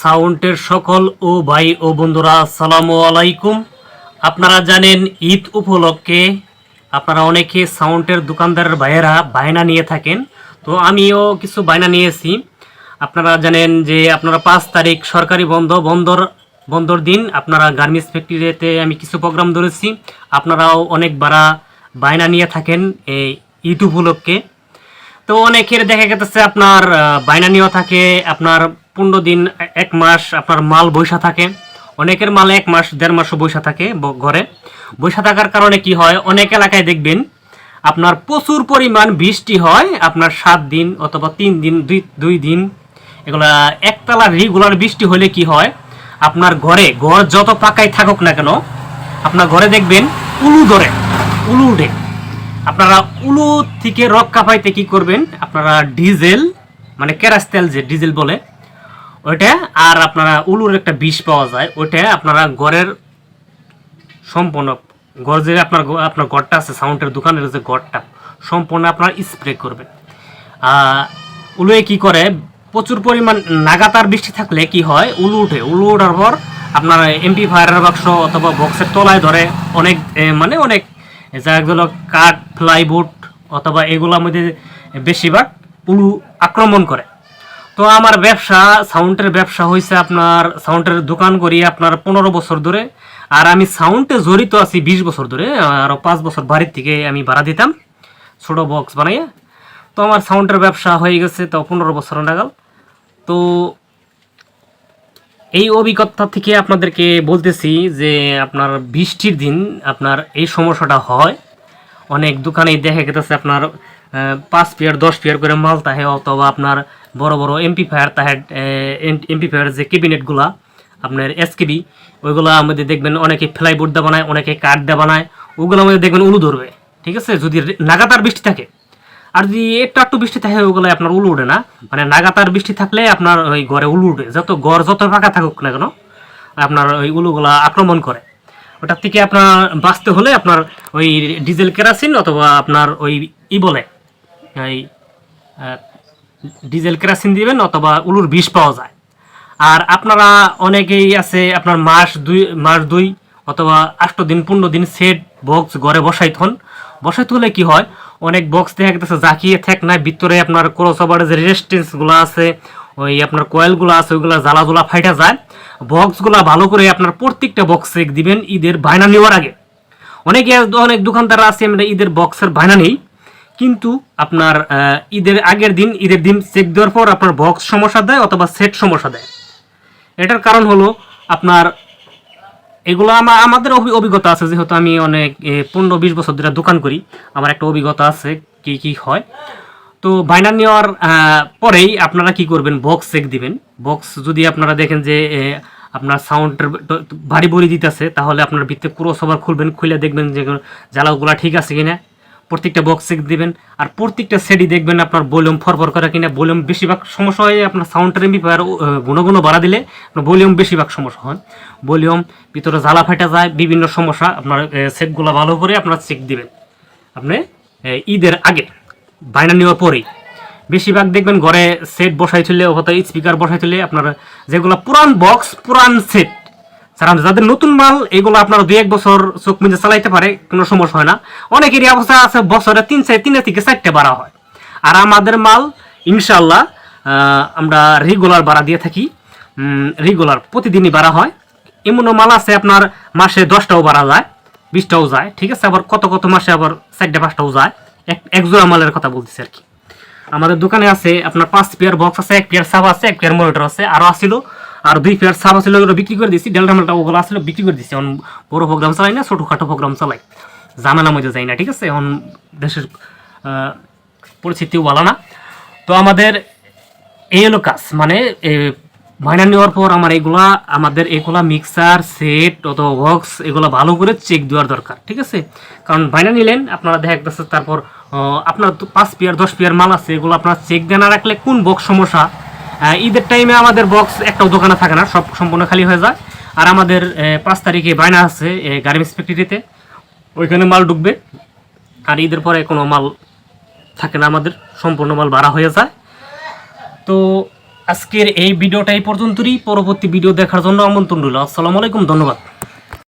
সাউন্ডের সকল ও ভাই ও বন্ধুরা, আসসালামু আলাইকুম। আপনারা জানেন, ঈদ উপলক্ষে আপনারা অনেকে সাউন্ডের দোকানদারের ভাইয়েরা বায়না নিয়ে থাকেন। তো আমিও কিছু বায়না নিয়েছি। আপনারা জানেন যে আপনারা পাঁচ তারিখ সরকারি বন্ধ, বন্দর বন্দর দিন। আপনারা গার্মেন্টস ফ্যাক্টরিতে আমি কিছু প্রোগ্রাম ধরেছি। আপনারাও অনেক বাড়া বায়না নিয়ে থাকেন এই ঈদ উপলক্ষে। তো অনেকের দেখা গেছে আপনার বায়না নিয়েও থাকে, আপনার পনেরো দিন, এক মাস আপনার মাল বৈশা থাকে। অনেকের মাল এক মাস, দেড় মাসও বৈশা থাকে ঘরে। বৈশা থাকার কারণে কি হয়? অনেক এলাকায় দেখবেন আপনার প্রচুর পরিমাণ বৃষ্টি হয় আপনার সাত দিন অথবা তিন দিন, দুই দুই দিন। এগুলা একতলা রেগুলার বৃষ্টি হলে কি হয়? আপনার ঘরে, ঘর যত পাকাই থাকুক না কেন, আপনার ঘরে দেখবেন উলু ধরে, উলু উঠে। আপনারা উলু থেকে রক্ষা পাইতে কি করবেন? আপনারা ডিজেল মানে কেরাস তেল যে ডিজেল বলে ওইটা আর আপনারা উলুর একটা বিষ পাওয়া যায়, ওইটা আপনারা ঘরের সম্পূর্ণ ঘর যে আপনার আপনার ঘরটা আছে, সাউন্ডের দোকানের যে ঘরটা, সম্পূর্ণ আপনার স্প্রে করবেন। উলুয়ে কি করে, প্রচুর পরিমাণ নাগাতার বৃষ্টি থাকলে কি হয়, উলু উঠে উলু ওঠার পর আপনার এমপি ফায়ারের বাক্স অথবা বক্সের তলায় ধরে অনেক মানে অনেক যেগুলো কাঠ, প্লাইবোর্ড অথবা এগুলোর মধ্যে বেশিরভাগ উলু আক্রমণ করে। তো আমার ব্যবসা, সাউন্ডের ব্যবসা হয়েছে আপনার, সাউন্ডের দোকান করি আপনার পনেরো বছর ধরে। আর আমি সাউন্ডে জড়িত আছি বিশ বছর ধরে আরও পাঁচ বছর বাড়ির থেকে আমি ভাড়া দিতাম, ছোটো বক্স বানাইয়া। তো আমার সাউন্ডের ব্যবসা হয়ে গেছে তো পনেরো বছর নাগাল। তো এই অভিজ্ঞতা থেকে আপনাদেরকে বলতেছি যে আপনার বৃষ্টির দিন আপনার এই সমস্যাটা হয়। অনেক দোকানেই দেখা গেতেছে আপনার পাঁচ পেয়ার, দশ পেয়ার করে মাল তাহে অথবা আপনার বড় বড় এমপি ফায়ার তাহে এমপি ফায়ার যে ক্যাবিনেটগুলা আপনার এসকেবি ওইগুলো আমাদের দেখবেন অনেকে ফ্লাইবোর্ড দা বানায় অনেকে কাঠ দা বানায় ওগুলো আমাদের দেখবেন উলু ধরবে ঠিক আছে? যদি লাগাতার বৃষ্টি থাকে আর যদি একটু একটু বৃষ্টি থাকে ওগুলো আপনার উলু উঠে না। মানে লাগাতার বৃষ্টি থাকলে আপনার ওই ঘরে উলু উঠে যত ঘর যত ফাঁকা থাকুক না কেন আপনার ওই উলুগুলা আক্রমণ করে। ওটার থেকে আপনার বাঁচতে হলে আপনার ওই ডিজেল কেরাসিন অথবা আপনার ওই ই বলে আহ, ডিজেল কেরাসিন দিবেন অথবা উলুর বিষ পাওয়া যায়। আর আপনারা অনেকেই আছে আপনার মাস দুই মাস দুই অথবা আষ্ট দিন, পনেরো দিন সেট বক্স ঘরে বসাই থন বসাই হলে কি হয়, অনেক বক্স দেখা গেছে জাকিয়ে থাক না ভিতরে আপনার ক্রসওভারের যে রেজিস্টেন্সগুলো আছে, ওই আপনার কয়েলগুলো আছে, ওইগুলো জ্বালা জ্বালা ফাইটা যায়। বক্সগুলো ভালো করে আপনার প্রত্যেকটা বক্সে দিবেন, ঈদের বায়না নেওয়ার আগে। অনেকে, অনেক দোকানদার আছে, আমরা ঈদের বক্সের বায়না নেই। কিন্তু আপনার ঈদের আগের দিন, ঈদের দিন চেক দেওয়ার পর আপনার বক্স সমস্যা দেয় অথবা সেট সমস্যা দেয়। এটার কারণ হলো আপনার, এগুলো আমার আমাদের অভি- অভিজ্ঞতা আছে, যেহেতু আমি অনেক পনেরো বিশ বছর ধরে দোকান করি, আমার একটা অভিজ্ঞতা আছে কি কি হয়। তো বাইনার নেওয়ার পরেই আপনারা কি করবেন বক্স চেক দিবেন। বক্স যদি আপনারা দেখেন যে আপনার সাউন্ডের ভারী বড়ি দিতেছে, তাহলে আপনার ভিতরে ক্রস ওভার খুলবেন, খুলে দেখবেন যে জ্বালাগুলো ঠিক আছে কিনা। প্রত্যেকটা বক্স দিবেন, আর প্রত্যেকটা সেটই দেখবেন আপনার ভলিউম ফরফর করে কিনা। ভলিউম বেশিরভাগ সমস্যা হয় আপনার সাউন্ডের এমবি আর গুণ গুণ বাড়া দিলে আপনার ভলিউম বেশিরভাগ সমস্যা হয়। ভলিউম ভিতরে জ্বালা ফাটা যায়, বিভিন্ন সমস্যা আপনার সেটগুলো ভালো করে আপনার চেক দিবেন। আপনি ঈদের আগে, বায়না নেওয়ার পরেই। বেশিরভাগ দেখবেন ঘরে সেট বসাই তুললে অথবা স্পিকার বসাই তুললে আপনার যেগুলো পুরান বক্স পুরান সেট যারা যাদের নতুন মাল, এগুলো আপনারা দুই এক বছর চোখ মিজে চালাইতে পারে, কোনো সমস্যা হয় না। অনেকেরই অবস্থা আছে, বছরে তিন চার তিনের থেকে চারটে বাড়া হয়। আর আমাদের মাল ইনশাল্লাহ আমরা রেগুলার বাড়া দিয়ে থাকি। রেগুলার প্রতিদিনই বাড়া হয়। এমনও মাল আছে আপনার, মাসে দশটাও বাড়া যায়, বিশটাও যায়, ঠিক আছে? আবার কত কত মাসে আবার চারটে, পাঁচটাও যায়। এক এক জোড়া মালের কথা বলতেছি আর কি। আমাদের দোকানে আছে আপনার পাঁচ পেয়ার বক্স আছে, এক পেয়ার সাব আছে, এক পেয়ার মনিটর আছে, আরও আসছিল আর দুই পেয়ার সাব আছিল ওগুলো বিক্রি করে দিচ্ছি ডেল্টা মেলটা ওগুলো আসলে বিক্রি করে দিচ্ছি এখন বড় প্রোগ্রাম চালাই না ছোটোখাটো প্রোগ্রাম চালাই। জামেলা মধ্যে যাই না, ঠিক আছে? এখন দেশের পরিস্থিতিও ভালো না। তো আমাদের এই হলো কাজ। মানে মাইনা নেওয়ার পর আমার এগুলা, আমাদের এগুলা মিক্সার সেট অথবা বক্স এগুলা ভালো করে চেক দেওয়ার দরকার, ঠিক আছে? কারণ বাইনা নিলেন, আপনারা দেখা যাচ্ছে তারপর আপনার পাঁচ পিয়ার দশ পিয়ার মাল আছে, এগুলো আপনারা চেক দিয়ে না রাখলে কোন বক্স সমস্যা? ঈদের টাইমে আমাদের বক্স একটাও দোকানে থাকে না, সব সম্পূর্ণ খালি হয়ে যায়। আর আমাদের পাঁচ তারিখে বায়না আছে গার্মেন্টস ফ্যাক্টরিতে ওইখানে মাল ঢুকবে। আর ঈদের পরে কোনো মাল থাকে না আমাদের, সম্পূর্ণ মাল ভাড়া হয়ে যায়। তো আজকের এই ভিডিওটা এই পর্যন্তই। পরবর্তী ভিডিও দেখার জন্য আমন্ত্রণ রইল। আসসালামু আলাইকুম, ধন্যবাদ।